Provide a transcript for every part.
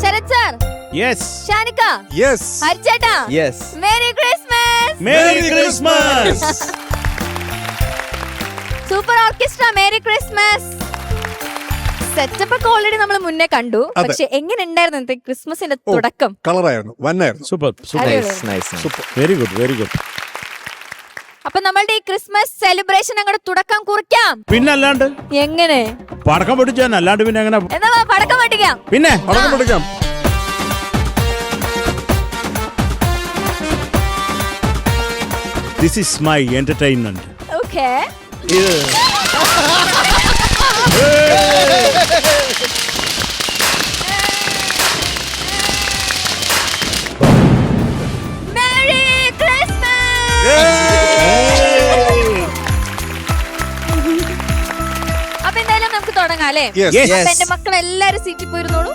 Sarath sir. Yes ഷാനിക്ക. Yes ഹരിച്ചേട്ടാ yes merry Christmas merry Christmas super orchestra merry Christmas setup ഒക്കെ already നമ്മൾ മുന്നേ കണ്ടു. പക്ഷെ എങ്ങനെ ഉണ്ടായിരുന്നു ക്രിസ്മസിന്റെ. തുടക്കം? കളറായിരുന്നു വന്നായിരുന്നു. സൂപ്പർ സൂപ്പർ അടിപൊളി. Nice nice super very good very good അപ്പൊ നമ്മളുടെ ഈ ക്രിസ്മസ് സെലിബ്രേഷൻ അങ്ങോട്ട് തുടക്കം കുറിക്കാം. പിന്നെ അല്ലാണ്ട് എങ്ങനെ? പടക്കം പൊട്ടിച്ചാൻ അല്ലാണ്ട് പിന്നെ എങ്ങനെ? എന്നാ വാ, പടക്കം പൊട്ടിക്കാം. പിന്നെ പടക്കം പൊട്ടിക്കാം. This is my entertainment okay Mary അല്ലേ Yes. Yes. അപ്പൊ എന്റെ മക്കൾ എല്ലാരും സീറ്റിൽ പോയിരുന്നോളൂ.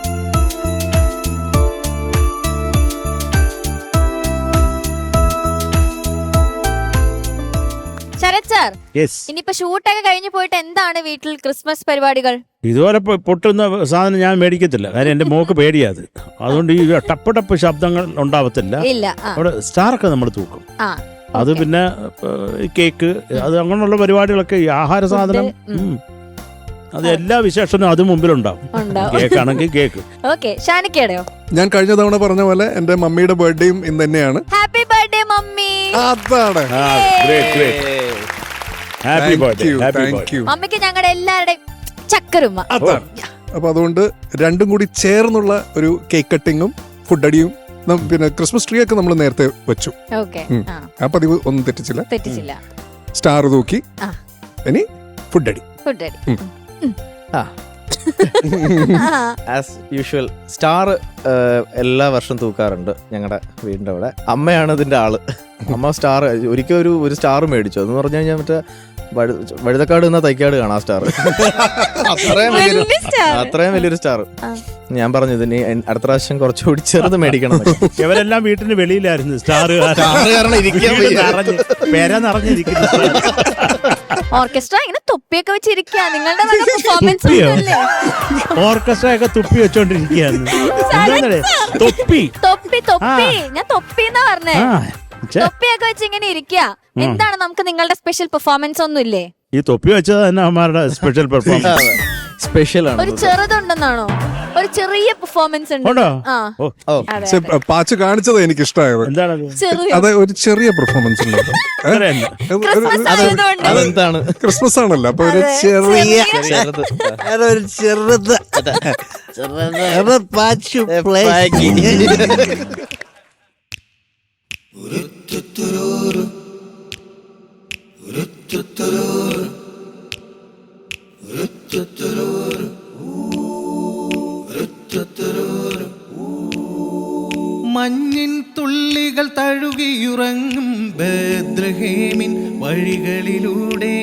ശരത് സാർ യെസ് ഇനിയിപ്പോ ഷൂട്ടൊക്കെ കഴിഞ്ഞു പോയിട്ട് എന്താണ് വീട്ടിൽ ക്രിസ്മസ് പരിപാടികൾ? ഇതുപോലെ പൊ- പൊട്ടുന്ന സാധനം ഞാൻ മേടിക്കത്തില്ല. കാര്യം എന്റെ മോക്ക് പേടിയാത് അതുകൊണ്ട് ഈ ടപ്പ് ടപ്പ് ശബ്ദങ്ങൾ ഉണ്ടാവത്തില്ല. ഇല്ല ആ. അവിടെ സ്റ്റാറൊക്കെ നമ്മൾ തൂക്കും. ആ അത് പിന്നെ ഏഹ്, കേക്ക് അത് അങ്ങനെയുള്ള പരിപാടികളൊക്കെ ഈ ആഹാര സാധനം ഉം. അത് എല്ലാ വിശേഷനും അത് മുമ്പിലുണ്ടാവും. ഉണ്ടാവും. കേക്ക്. ഓക്കെ ഷാനിക്കയുടെയോ? ഞാൻ കഴിഞ്ഞ തവണ പറഞ്ഞ പോലെ എന്റെ മമ്മിയുടെ ബർത്ത്ഡേയും ഇന്ന് തന്നെയാണ്. Happy birthday mummy. അതാണ്. Great great happy birthday happy thank birthday you മമ്മിക്ക് ഞങ്ങളുടെ എല്ലാവരുടെയും ചക്കരുമ്മ. അതാണ്. അപ്പൊ അതുകൊണ്ട് രണ്ടും കൂടി ചേർന്നുള്ള ഒരു കേക്ക് കട്ടിങ്ങും ഫുഡ് അടിയും നം- പിന്നെ ക്രിസ്മസ് ട്രീ ഒക്കെ നമ്മൾ നേരത്തെ വെച്ചു. ഓക്കെ. ഉം. ആ. ആ പതിവ് ഒന്നും തെറ്റിച്ചില്ല. തെറ്റിച്ചില്ല. സ്റ്റാർ തൂക്കി. ആ. ഇനി ഫുഡ് അടി. ഫുഡ് അടി. ഉം. ആ. ആസ് യൂഷ്വൽ സ്റ്റാർ എല്ലാ വർഷം തൂക്കാറുണ്ട് ഞങ്ങളുടെ വീടിന്റെ അവിടെ. അമ്മയാണ് ഇതിന്റെ ആൾ. അമ്മ സ്റ്റാർ ഒരിക്കൽ ഒരു ഒരു സ്റ്റാർ മേടിച്ചു. അതെന്ന് പറഞ്ഞു കഴിഞ്ഞാൽ മറ്റേ വഴു- വഴുതക്കാട് എന്ന തൈക്കാട് കാണാം സ്റ്റാർ അത്രയും വലിയൊരു വലിയ അത്രയും വലിയൊരു സ്റ്റാർ ആ. ഞാൻ പറഞ്ഞു ഇതിന് അടുത്ത പ്രാവശ്യം കുറച്ചുകൂടി ചെറുത് മേടിക്കണം. ഇവരെല്ലാം വീട്ടിന് വെളിയിലായിരുന്നു സ്റ്റാർ കാരണം ഇരിക്കാൻ പെര നിറഞ്ഞിരിക്കുന്നു. ഓർക്കസ്ട്ര തൊപ്പിയൊക്കെ വെച്ചിരിക്കുക നിങ്ങളുടെ വക പെർഫോമൻസ് തൊപ്പിയോ? ഒന്നുമില്ലേ ഓർക്കസ്ട്ര ഒക്കെ തുപ്പി വെച്ചോണ്ടിരിക്കുകയാണ് എന്താന്നല്ലേ തൊപ്പി. തൊപ്പി തൊപ്പി. ഞാൻ തൊപ്പി എന്നാ പറഞ്ഞേ? ആ ഛെ, തൊപ്പിയൊക്കെ വെച്ച് ഇങ്ങനെ ഇരിക്കുക എന്താണ് നമുക്ക് നിങ്ങളുടെ സ്പെഷ്യൽ പെർഫോമൻസ് ഒന്നും ഇല്ലേ ഈ തൊപ്പി വെച്ചത് തന്നെ സ്പെഷ്യൽ പെർഫോമൻസ് സ്പെഷ്യൽ ആണ് ഒരു ചെറുതുണ്ടെന്നാണോ? ഒരു ചെറിയ പെർഫോമൻസ് ഉണ്ട്. ഉണ്ടോ? ആ. ഓ ഓ. അതെ പക്ഷെ പാച്ച് കാണിച്ചത് എനിക്ക് ഇഷ്ടമായത് അതെ ചെറിയ അത് ഒരു ചെറിയ പെർഫോമൻസ് ഉണ്ട്. ക്രിസ്മസ് ആയതുകൊണ്ട്. അതെന്താണ്? ക്രിസ്മസ് ആണല്ലോ. അപ്പൊ ഒരു ചെറിയ ചെറിയ- ചെറുത്. ചെറുത്. ചെറുത്. പാച്ചു തഴുകിയുറങ്ങും ബദ്രഹേമിൻ വഴികളിലൂടെ.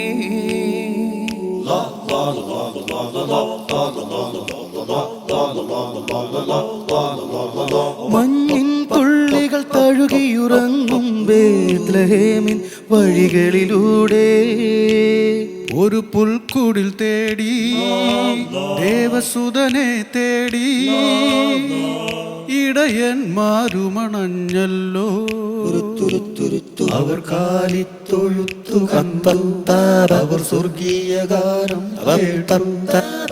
മഞ്ഞിൻ തുള്ളികൾ തഴുകിയുറങ്ങും ബേദ്ലഹേമിൻ വഴികളിലൂടെ. ഒരു പുൽക്കുടിൽ തേടി ദേവസുതനെ തേടി ഇടയന്മാരുമണഞ്ഞല്ലോ. അവർ കാലിത്തൊഴുത്തു അവർ സ്വർഗീയ ഗാനം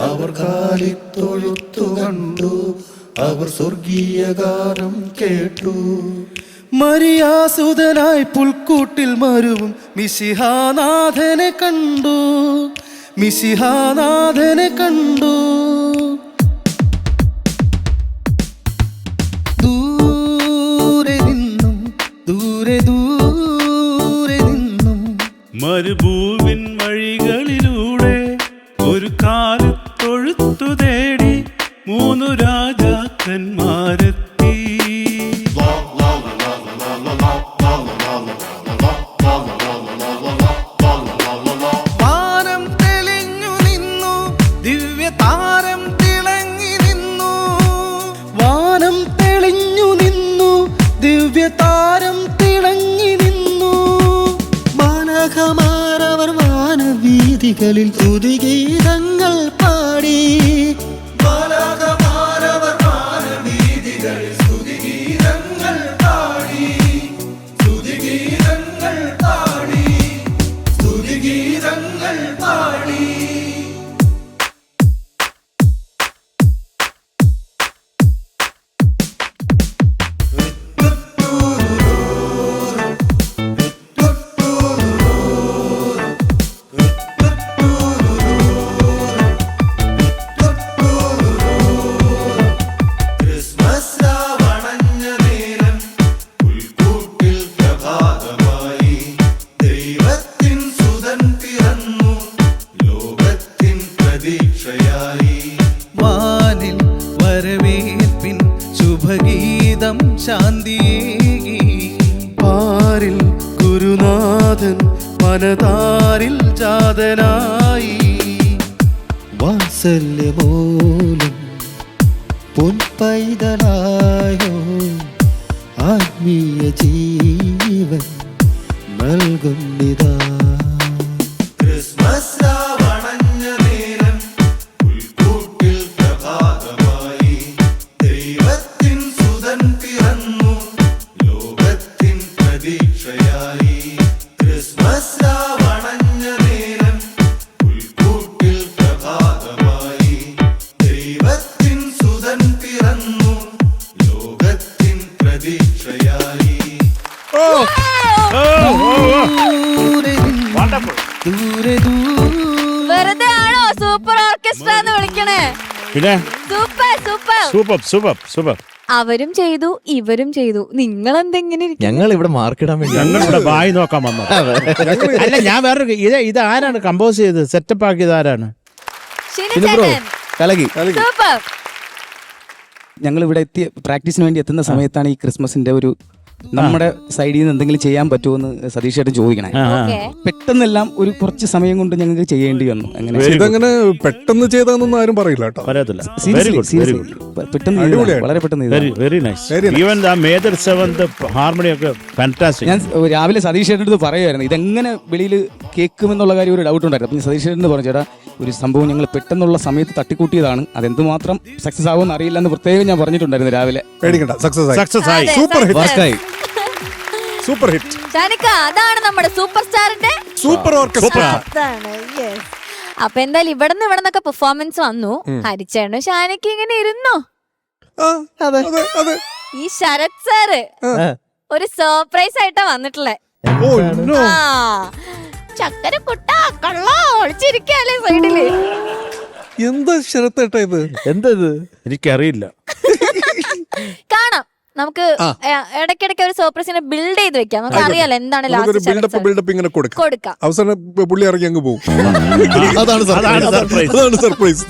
അവർ കാലിത്തൊഴുത്തു കണ്ടു അവർ സ്വർഗീയ ഗാനം കേട്ടു. മരിയാസുതനായി പുൽക്കൂട്ടിൽ മരുവും മിശിഹാനാഥനെ കണ്ടു. മിശിഹാനാഥനെ കണ്ടു. ദൂരെ നിന്നും ദൂരെ ദൂരെ നിന്നും. മരുഭൂവിൻ വഴികളിലൂടെ ഒരു കാലത്തൊഴുത്തു തേടി മൂന്നു രാജാക്കന്മാരെത്തി காதலில் புதிய ശുഭഗീതം ശാന്തിയേകി. പാരിൽ ഗുരുനാഥൻ മനതാരിൽ ജാതനായി വാത്സല്യമോലും പൊൻപൈതലായോ ആത്മീയ ജീവൻ ഓ, ഓ, ഓ. ദൂരെ വെറുതെ ആണോ സൂപ്പർ ഓർക്കസ്ട്ര എന്ന് വിളിക്കണേ? പിന്നെ? Super super. Super super super. അവരും ചെയ്തു ഇവരും ചെയ്തു. നിങ്ങൾ എന്തെങ്ങനെ ഇരിക്കുന്നു? ഞങ്ങൾ ഇവിടെ മാർക്കിടാൻ വേണ്ടി ഞങ്ങളിവിടെ വായി നോക്കാൻ വന്നത്. അല്ല ഞാൻ വേറൊരു ഇത് ഇത് ആരാണ് കമ്പോസ് ചെയ്തത് സെറ്റപ്പ് ആക്കിയത് ആരാണ് ഷിനി ഇത് ബ്രോ ചേട്ടൻ കലകി. സൂപ്പർ. ഞങ്ങൾ ഇവിടെ എത്തി പ്രാക്ടീസിന് വേണ്ടി എത്തുന്ന സമയത്താണ് ഈ ക്രിസ്മസിന്റെ ഒരു നമ്മുടെ സൈഡിൽ നിന്ന് എന്തെങ്കിലും ചെയ്യാൻ പറ്റുമോ എന്ന് സതീഷ് ചേട്ടൻ ചോദിക്കണേ. പെട്ടെന്നെല്ലാം ഒരു കുറച്ച് സമയം കൊണ്ട് ഞങ്ങൾക്ക് ചെയ്യേണ്ടി വന്നു. അങ്ങനെ പെട്ടെന്ന് ചെയ്താന്നൊന്നും ആരും പറയില്ല കേട്ടോ. പറയത്തില്ല. വെരി ഗുഡ് വെരി ഗുഡ് പെട്ടെന്ന് വളരെ പെട്ടെന്ന് very very nice even major seventh harmony ഒക്കെ ഫാന്റാസ്റ്റിക് ഞാൻ രാവിലെ സതീഷ് ചേട്ടന്റെ അടുത്ത് പറയുമായിരുന്നു ഇതെങ്ങനെ വെളിയിൽ കേൾക്കുമെന്നുള്ള കാര്യം ഒരു ഡൗട്ട് ഉണ്ടായിരുന്നു. അപ്പം സതീഷ് ചേട്ടൻ പറഞ്ഞു ചേട്ടാ ഒരു സംഭവം ഞങ്ങൾ പെട്ടെന്നുള്ള സമയത്ത് തട്ടിക്കൂട്ടിയതാണ്. അതെന്തുമാത്രം സക്സസ് ആവുമെന്ന് അറിയില്ല എന്ന് പ്രത്യേകം ഞാൻ പറഞ്ഞിട്ടുണ്ടായിരുന്നു രാവിലെ. പേടിക്കണ്ട സക്സസ് ആയി. സക്സസ് ആയി. സൂപ്പർ ഹിറ്റ് വർക്കായി സൂപ്പർ ഹിറ്റ് അതാണ് നമ്മുടെ സൂപ്പർ സ്റ്റാറിന്റെ സൂപ്പർ ഓർക്കസ്ട്ര അതാണ് yes. അപ്പൊ എന്തായാലും ഇവിടെ നിന്ന് ഇവിടെ നിന്നൊക്കെ പെർഫോമൻസ് വന്നു ഹരിച്ചേട്ടനും ഷാനക്ക് ഇങ്ങനെ ഇരുന്നോ? ആ, അതെ. അതെ ഈ ശരത് സാറ് ഒരു സർപ്രൈസ് ആയിട്ടാ വന്നിട്ടുള്ളേ. ഓ ആ. ചക്കര കുട്ട കള്ളോ ഒളിച്ചിരിക്കല്ലേ സൈഡിൽ എന്താ ശരത്തേട്ടാ ഇത്? എന്തത് എനിക്കറിയില്ല. കാണാം. നമുക്ക് ഇടയ്ക്കിടയ്ക്ക് ഒരു സർപ്രൈസിനെ ബിൽഡ് ചെയ്ത് വെക്കാം. നമുക്ക് അറിയാലോ എന്താണ് ലാസ്റ്റ് ബിൽഡപ്പ് ബിൽഡപ്പ് ഇങ്ങനെ കൊടുക്കാം. കൊടുക്കാം. അവസാനം പുള്ളി ഇറങ്ങി അങ്ങ് പോകും. അതാണ് അതാണ് സർപ്രൈസ് അതാണ് സർപ്രൈസ്